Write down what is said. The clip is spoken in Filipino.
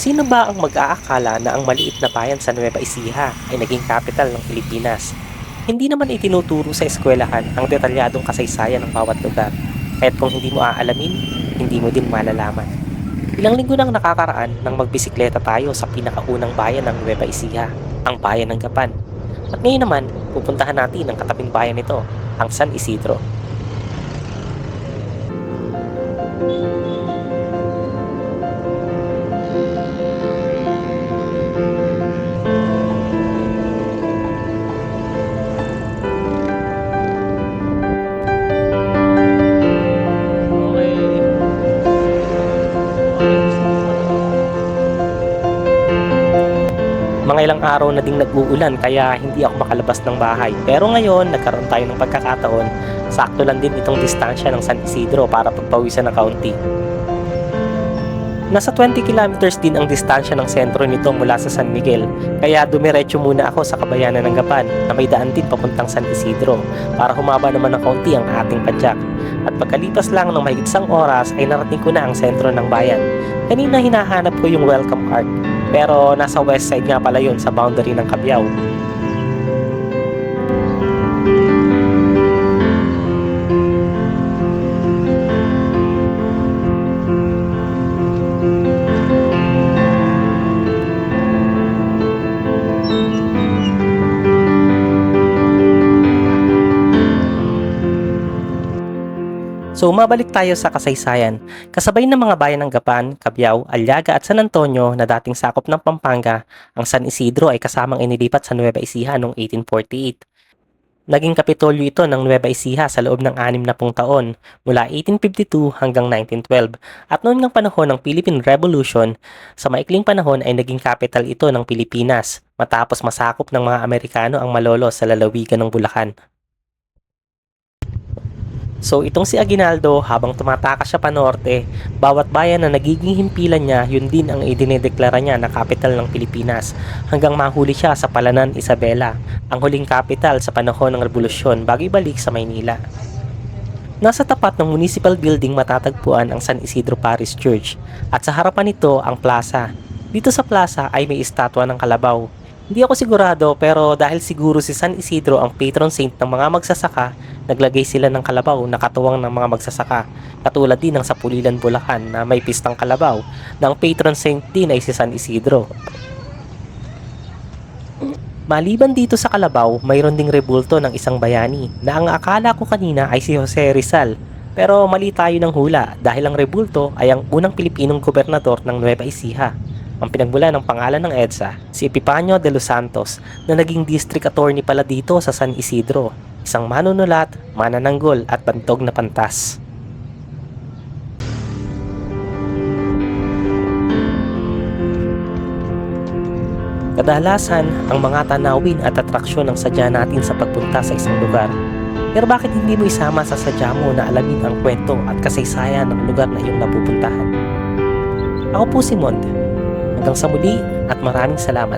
Sino ba ang mag-aakala na ang maliit na bayan sa Nueva Ecija ay naging capital ng Pilipinas? Hindi naman itinuturo sa eskwelahan ang detalyadong kasaysayan ng bawat lugar. Kahit kung hindi mo aalamin, hindi mo din malalaman. Ilang linggo nang nakakaraan nang magbisikleta tayo sa pinakaunang bayan ng Nueva Ecija, ang bayan ng Gapan. At ngayon naman, pupuntahan natin ang katabing bayan nito, ang San Isidro. Mga ilang araw na ding nag-uulan kaya hindi ako makalabas ng bahay. Pero ngayon, nagkaroon tayo ng pagkakataon. Sakto lang din itong distansya ng San Isidro para pagpawisan ng kaunti. Nasa 20 kilometers din ang distansya ng sentro nito mula sa San Miguel, kaya dumiretso muna ako sa kabayanan ng Gapan na may daan din papuntang San Isidro para humaba naman ng kaunti ang ating padyak. At pagkalipas lang ng mahigit isang oras ay narating ko na ang sentro ng bayan. Kanina hinahanap ko yung welcome art, pero nasa west side nga pala yun sa boundary ng Cabiao. So mabalik tayo sa kasaysayan. Kasabay ng mga bayan ng Gapan, Cabiao, Aliaga at San Antonio na dating sakop ng Pampanga, ang San Isidro ay kasamang inilipat sa Nueva Ecija noong 1848. Naging kapitolyo ito ng Nueva Ecija sa loob ng anim na pung taon mula 1852 hanggang 1912 at noon ng panahon ng Philippine Revolution, sa maikling panahon ay naging capital ito ng Pilipinas matapos masakop ng mga Amerikano ang Malolos sa lalawigan ng Bulacan. So itong si Aguinaldo habang tumatakas siya pa norte, bawat bayan na nagiging himpilan niya, yun din ang idinedeklara niya na capital ng Pilipinas hanggang mahuli siya sa Palanan, Isabela, ang huling capital sa panahon ng revolusyon bago ibalik sa Maynila. Nasa tapat ng municipal building matatagpuan ang San Isidro Parish Church at sa harapan nito ang plaza. Dito sa plaza ay may estatwa ng kalabaw. Hindi ako sigurado pero dahil siguro si San Isidro ang patron saint ng mga magsasaka, naglagay sila ng kalabaw na katuwang ng mga magsasaka. Katulad din ng sa Pulilan, Bulacan na may pistang kalabaw na ang patron saint din ay si San Isidro. Maliban dito sa Kalabaw, mayroon ding rebulto ng isang bayani na ang akala ko kanina ay si Jose Rizal. Pero mali tayo ng hula dahil ang rebulto ay ang unang Pilipinong gobernador ng Nueva Ecija. Ang pinagmula ng pangalan ng EDSA, si Epipanio de los Santos na naging district attorney pala dito sa San Isidro, isang manunulat, manananggol at bantog na pantas. Kadalasan, ang mga tanawin at atraksyon ang sadya natin sa pagpunta sa isang lugar. Pero bakit hindi mo isama sa sadya mo na alamin ang kwento at kasaysayan ng lugar na iyong napupuntahan? Ako po si Mond. Hanggang sa muli at maraming salamat.